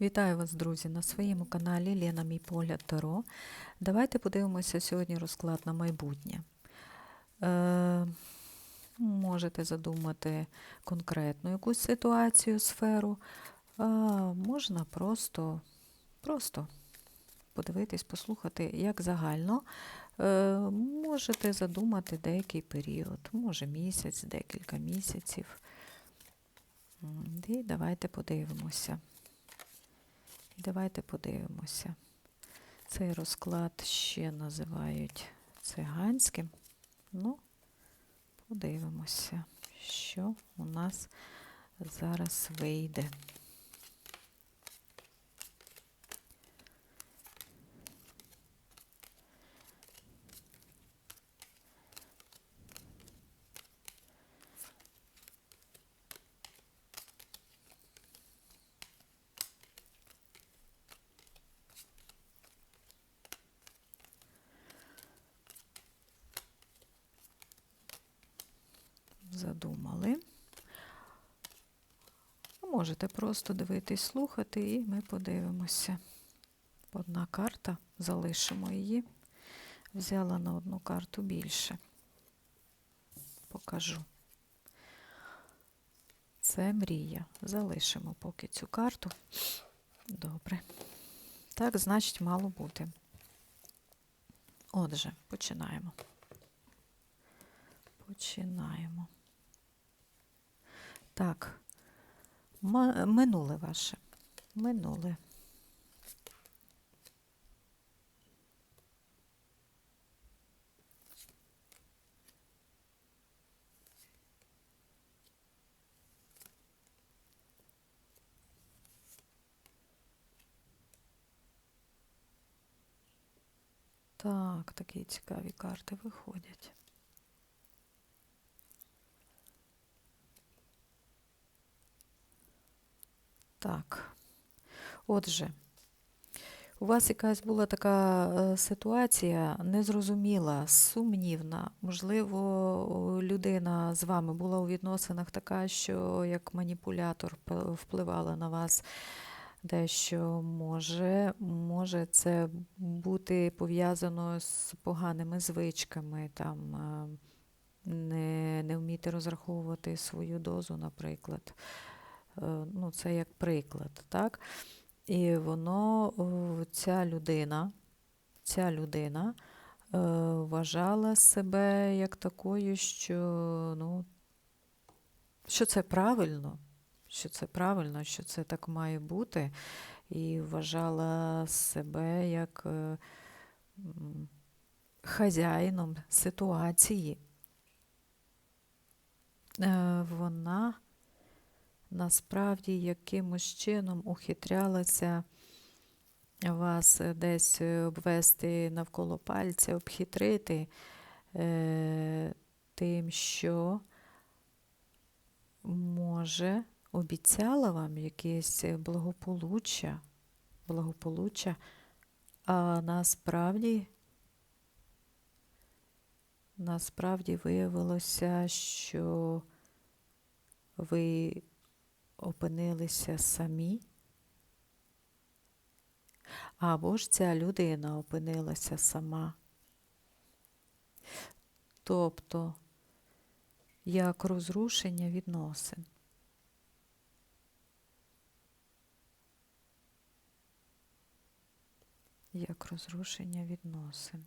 Вітаю вас, друзі, на своєму каналі Лена Мій погляд Таро. Давайте подивимося сьогодні розклад на майбутнє. Е, можете задумати конкретну якусь ситуацію, сферу, а можна просто, просто подивитись, послухати, як загально. Е, можете задумати деякий період, може місяць, декілька місяців. І давайте подивимося. Давайте подивимося. Цей розклад ще називають циганським. Ну, подивимося, що у нас зараз вийде. Задумали. А Можете просто дивитись, слухати, і ми подивимося. Одна карта, залишимо її. Взяла на одну карту більше. Покажу. Це мрія. Залишимо поки цю карту. Добре. Так, значить, мало бути. Отже, починаємо. Починаємо. Так. Минуле ваше. Минуле. Так, такі цікаві карти виходять. Так. Отже, у вас якась була така е, ситуація незрозуміла, сумнівна. Можливо, людина з вами була у відносинах така, що як маніпулятор впливала на вас дещо може, може це бути пов'язано з поганими звичками, там е, не, не вміти розраховувати свою дозу, наприклад. Е, Ну, це як приклад, так? І воно, ця людина, ця людина е, вважала себе як такою, що, ну, що це правильно, що це правильно, що це так має бути, і вважала себе як е, хазяїном ситуації. Вона насправді якимось чином ухитрялася вас десь е, обвести навколо пальця, обхитрити е, тим, що може обіцяла вам якесь благополуччя, благополуччя, а насправді, насправді виявилося, що ви опинилися самі, або ж ця людина опинилася сама. Тобто, як розрушення відносин. Як розрушення відносин.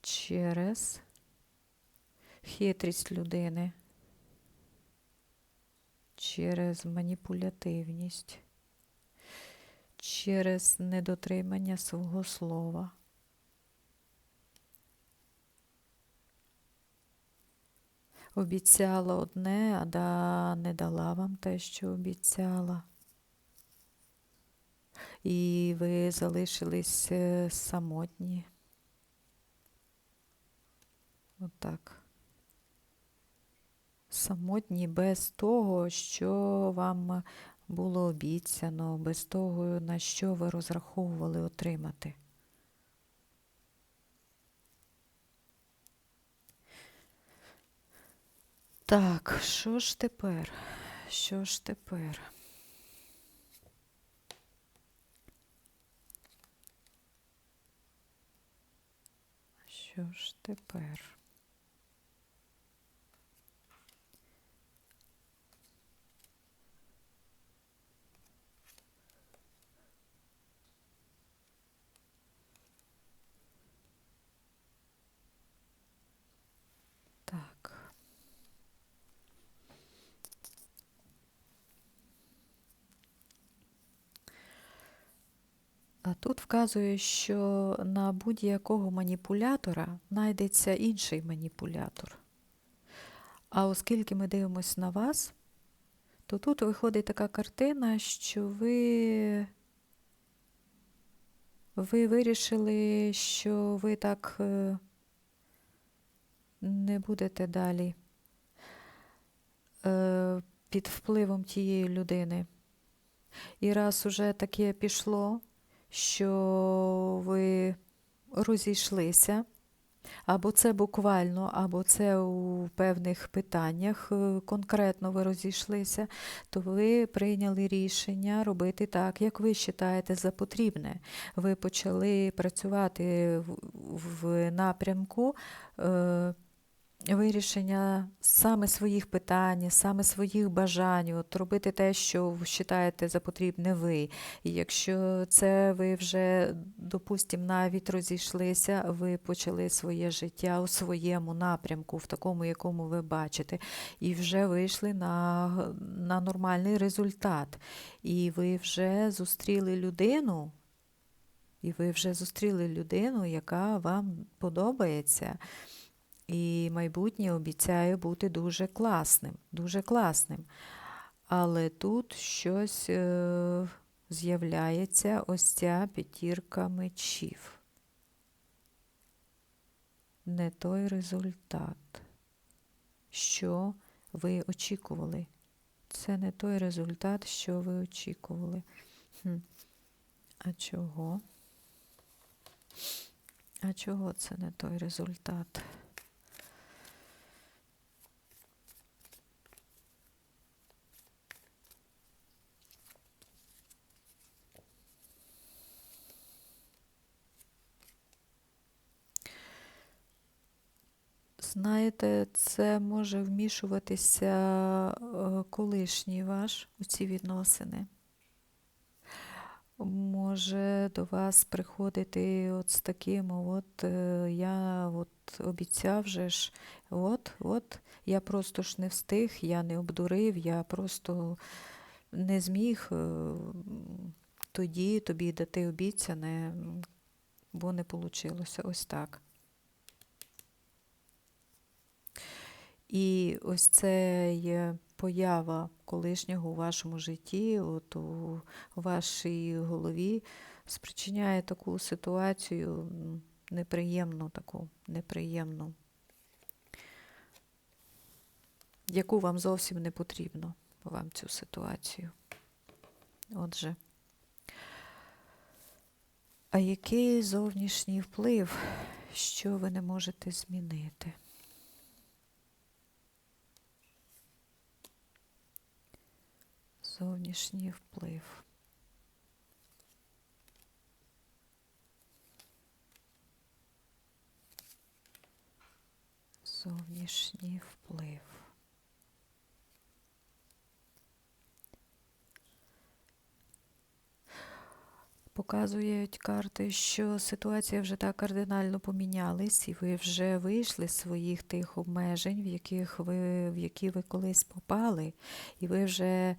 Через хитрість людини через маніпулятивність, через недотримання свого слова. Обіцяла одне, а да не дала вам те, що обіцяла. І ви залишились е, самотні. Отак самотні без того, що вам було обіцяно, без того, на що ви розраховували отримати. Так, що ж тепер? Що ж тепер? Що ж тепер? Тут вказує, що на будь-якого маніпулятора знайдеться інший маніпулятор. А оскільки ми дивимося на вас, то тут виходить така картина, що ви, ви вирішили, що ви так е, не будете далі е, під впливом тієї людини. І раз уже таке пішло, що ви розійшлися, або це буквально, або це у певних питаннях е, конкретно ви розійшлися, то ви прийняли рішення робити так, як ви вважаєте за потрібне. Ви почали працювати в, напрямку. Е, Вирішення саме своїх питань, саме своїх бажань, от робити те, що ви вважаєте за потрібне ви. І якщо це ви вже, допустимо, навіть розійшлися, ви почали своє життя у своєму напрямку, в такому, якому ви бачите, і вже вийшли на, на нормальний результат. І ви вже зустріли людину, і ви вже зустріли людину, яка вам подобається. І майбутнє обіцяє бути дуже класним, дуже класним. Але тут щось е, з'являється ось ця п'ятірка мечів. Не той результат, що ви очікували. Це не той результат, що ви очікували. Хм. А чого? А чого це не той результат? Знаєте, це може вмішуватися е, колишній ваш у ці відносини. Може до вас приходити от з таким, от е, я от обіцяв же ж, от, от, я просто ж не встиг, я не обдурив, я просто не зміг е, тоді тобі дати обіцяне, бо не вийшло. Ось так. І ось це поява колишнього у вашому житті, от у вашій голові, спричиняє таку ситуацію неприємну, таку неприємну, яку вам зовсім не потрібно вам цю ситуацію. Отже. А який зовнішній вплив, що ви не можете змінити? Зовнішній вплив. Зовнішній вплив. Показують карти, що ситуація вже так кардинально помінялась, і ви вже вийшли з своїх тих обмежень, в яких ви, в які ви колись попали, і ви вже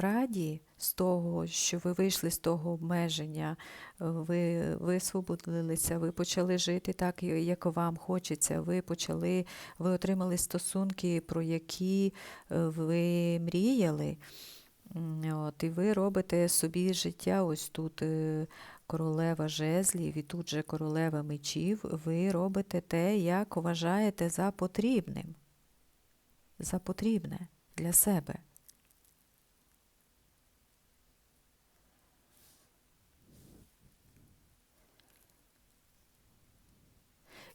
раді з того, що ви вийшли з того обмеження, ви висвободилися, ви почали жити так, як вам хочеться. Ви почали, ви отримали стосунки, про які е, ви мріяли. От, І ви робите собі життя, ось тут е, королева жезлів і тут же королева мечів, ви робите те, як вважаєте за потрібним. За потрібне для себе.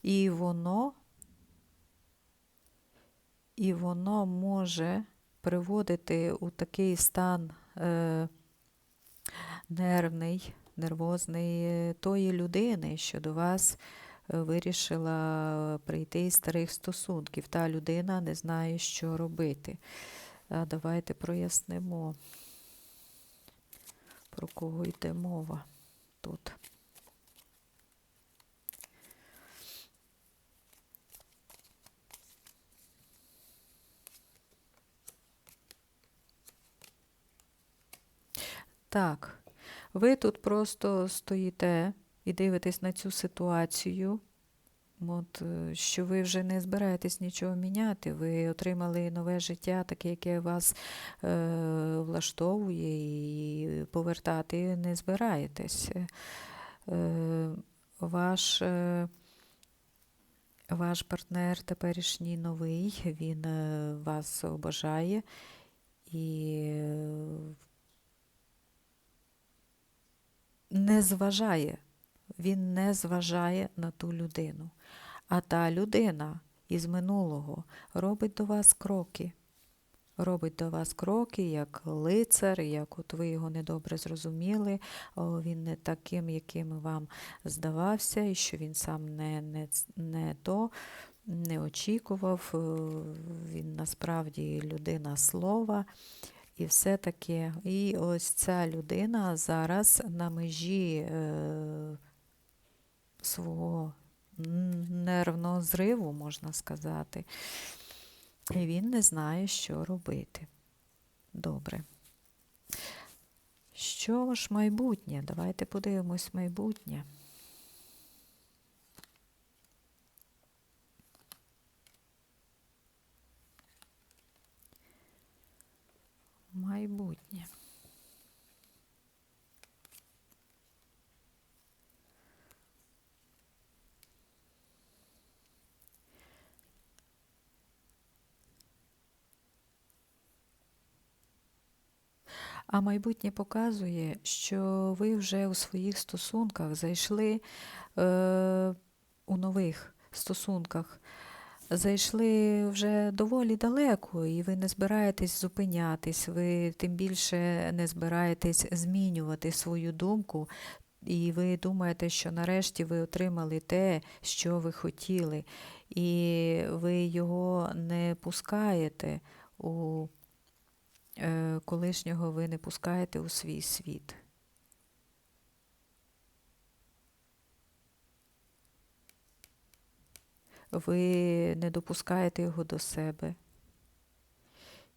І воно, і воно може приводити у такий стан е, нервний, нервозний тої людини, що до вас е, вирішила прийти із старих стосунків. Та людина не знає, що робити. Давайте прояснимо, про кого йде мова тут. Так, ви тут просто стоїте і дивитесь на цю ситуацію. От, е, що ви вже не збираєтесь нічого міняти, ви отримали нове життя, таке, яке вас е, влаштовує, і повертати не збираєтесь. Е, ваш, е, ваш партнер теперішній новий, він е, вас обожає і е, не зважає, він не зважає на ту людину. А та людина із минулого робить до вас кроки. Робить до вас кроки, як лицар, як от ви його недобре зрозуміли, він не таким, яким вам здавався, і що він сам не, не, не то не очікував. Він насправді людина слова. І все таке. І ось ця людина зараз на межі е, свого нервного зриву, можна сказати. І він не знає, що робити. Добре. Що ж майбутнє? Давайте подивимось майбутнє. Майбутнє. А майбутнє показує, що ви вже у своїх стосунках зайшли е, у нових стосунках, зайшли вже доволі далеко, і ви не збираєтесь зупинятись, ви тим більше не збираєтесь змінювати свою думку. І ви думаєте, що нарешті ви отримали те, що ви хотіли, і ви його не пускаєте у е, колишнього ви не пускаєте у свій світ. Ви не допускаєте його до себе.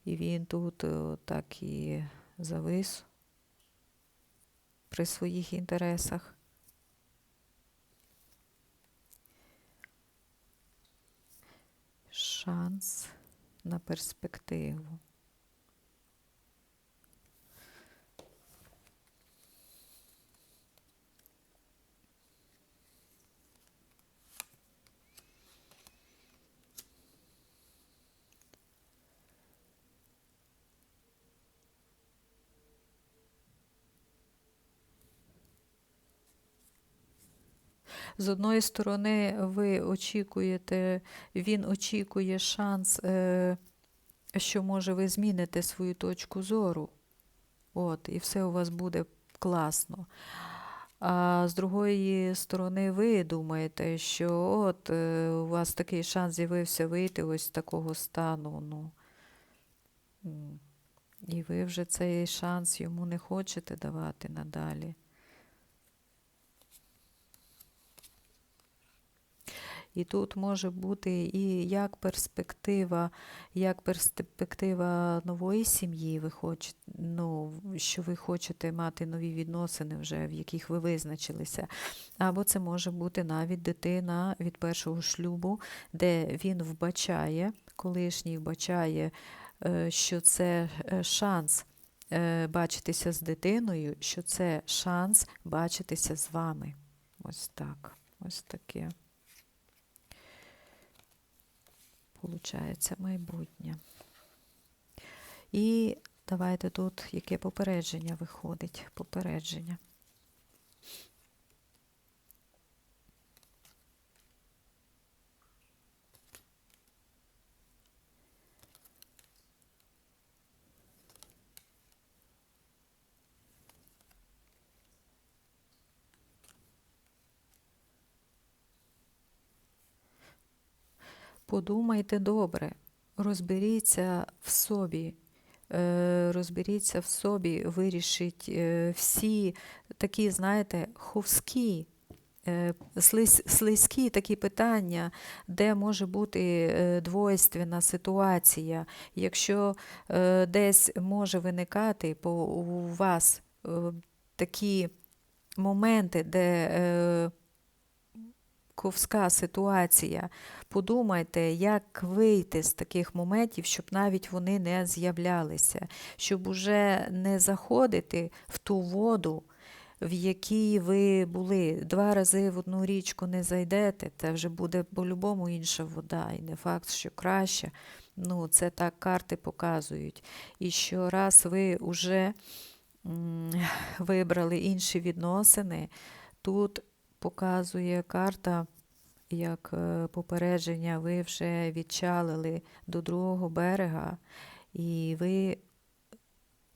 І він тут е, так і завис при своїх інтересах. Шанс на перспективу. З одної сторони, ви очікуєте, він очікує шанс, е, що може ви зміните свою точку зору. От, і все у вас буде класно. А з другої сторони, ви думаєте, що от е, у вас такий шанс з'явився вийти ось з такого стану. Ну, і ви вже цей шанс йому не хочете давати надалі. І тут може бути і як перспектива, як перспектива нової сім'ї, ви хочете, ну, що ви хочете мати нові відносини, вже в яких ви визначилися. Або це може бути навіть дитина від першого шлюбу, де він вбачає, колишній вбачає, е, що це е, шанс е, бачитися з дитиною, що це шанс бачитися з вами. Ось так. Ось таке. Получається майбутнє. І давайте тут яке попередження виходить. Попередження. Подумайте добре, розберіться в собі, е, розберіться в собі, вирішіть е, всі такі, знаєте, ховські, е, слизькі такі питання, де може бути двойственна ситуація. Якщо десь може виникати у вас такі моменти, де ковська ситуація, подумайте, як вийти з таких моментів, щоб навіть вони не з'являлися, щоб уже не заходити в ту воду, в якій ви були. Два рази в одну річку не зайдете, це вже буде по-любому інша вода, і не факт, що краще. Ну, це так карти показують. І що раз ви вже вибрали інші відносини, тут показує карта як е, попередження, ви вже відчалили до другого берега, і ви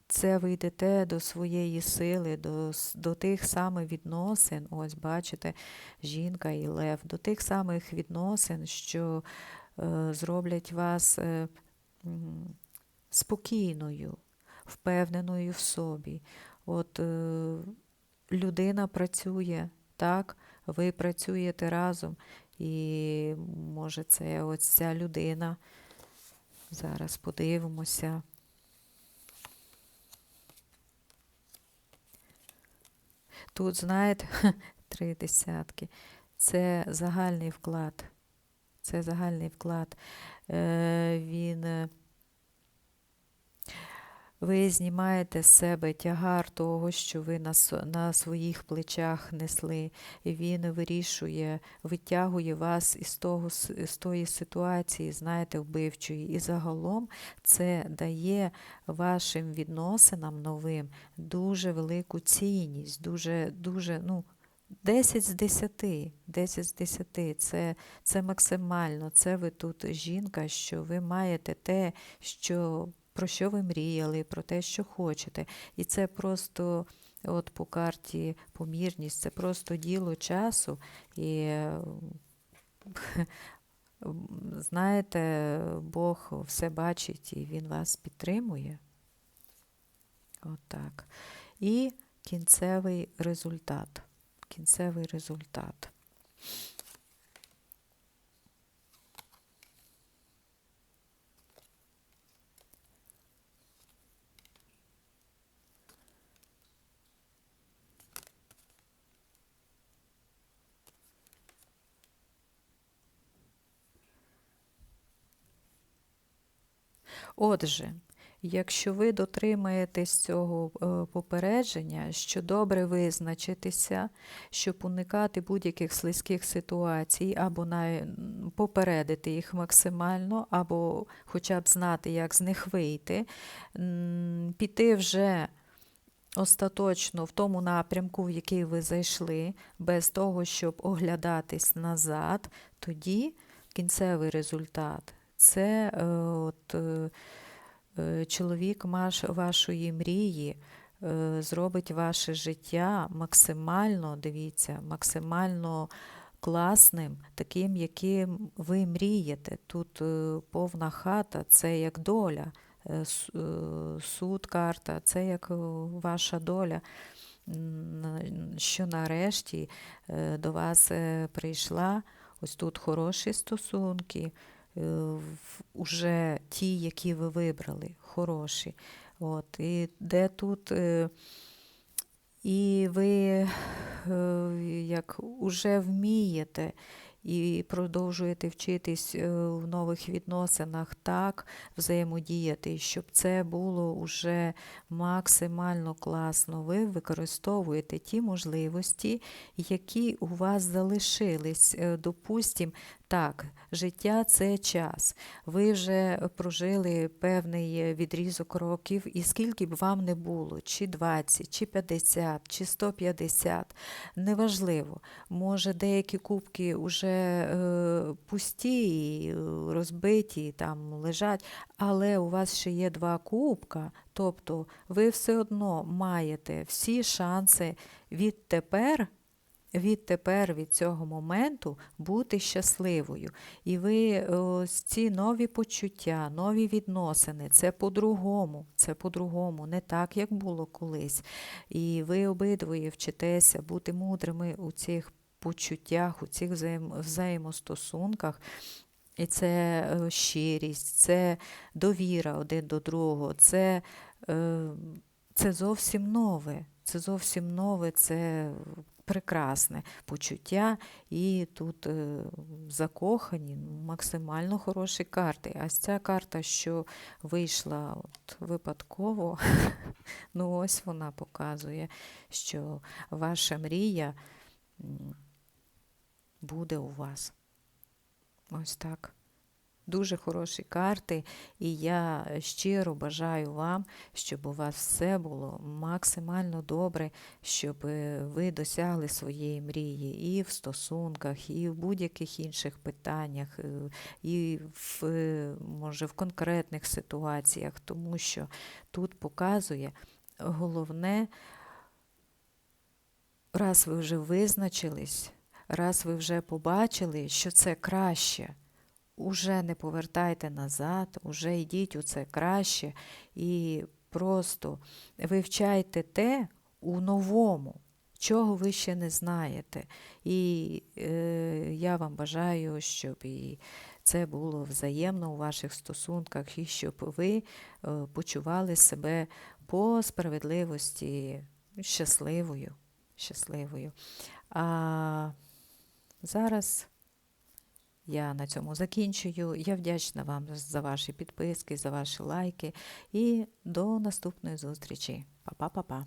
це ви йдете до своєї сили, до, до тих самих відносин, ось бачите, жінка і лев, до тих самих відносин, що е, зроблять вас е, спокійною, впевненою в собі. От е, людина працює, так, ви працюєте разом, і може це ось ця людина. Зараз подивимося. Тут, знаєте, три десятки. Це загальний вклад. Це загальний вклад. Е, він, е, ви знімаєте з себе тягар того, що ви на, на своїх плечах несли. І він вирішує, витягує вас із, того, з тої ситуації, знаєте, вбивчої. І загалом це дає вашим відносинам новим дуже велику цінність, дуже, дуже, ну, 10 з 10, 10 з 10, це, це максимально, це ви тут жінка, що ви маєте те, що, про що ви мріяли, про те, що хочете. І це просто, от по карті помірність, це просто діло часу. І знаєте, Бог все бачить і Він вас підтримує. Отак. І кінцевий результат. Кінцевий результат. Отже, якщо ви дотримаєтесь цього е, попередження, що добре визначитися, щоб уникати будь-яких слизьких ситуацій, або попередити їх максимально, або хоча б знати, як з них вийти, піти вже остаточно в тому напрямку, в який ви зайшли, без того, щоб оглядатись назад, тоді кінцевий результат це е, от, е, е, чоловік вашої мрії зробить ваше життя максимально, дивіться, максимально класним, таким, яким ви мрієте. Тут повна хата, це як доля. Суд, карта, це як ваша доля, що нарешті до вас прийшла ось тут хороші стосунки, уже ті, які ви вибрали, хороші. От, і де тут е, і ви е, як уже вмієте і продовжуєте вчитись е, в нових відносинах так взаємодіяти, щоб це було уже максимально класно. Ви використовуєте ті можливості, які у вас залишились. Е, Допустим, так, життя це час. Ви вже прожили певний відрізок років, і скільки б вам не було, чи 20, чи 50, чи 150, неважливо. Може, деякі кубки вже е, пусті, е, розбиті, там лежать, але у вас ще є два кубка, тобто ви все одно маєте всі шанси відтепер відтепер, від цього моменту, бути щасливою. І ви ось ці нові почуття, нові відносини, це по-другому, це по-другому, не так, як було колись. І ви обидвоє вчитеся бути мудрими у цих почуттях, у цих взаєм- взаємостосунках. І це е, щирість, це довіра один до другого, це, е, це зовсім нове. Це зовсім нове, це прекрасне почуття. І тут е, закохані, ну, максимально хороші карти. А ця карта, що вийшла от випадково, ну ось вона показує, що ваша мрія буде у вас. Ось так. Дуже хороші карти, і я щиро бажаю вам, щоб у вас все було максимально добре, щоб е, ви досягли своєї мрії і в стосунках, і в будь-яких інших питаннях, е, і в, е, може, в конкретних ситуаціях, тому що тут показує головне, раз ви вже визначились, раз ви вже побачили, що це краще. Уже не повертайте назад, уже йдіть у це краще і просто вивчайте те у новому, чого ви ще не знаєте. І е, я вам бажаю, щоб і це було взаємно у ваших стосунках, і щоб ви е, почували себе по справедливості щасливою. щасливою. А зараз. Я на цьому закінчую. Я вдячна вам за ваші підписки, за ваші лайки і до наступної зустрічі. Па-па-па-па.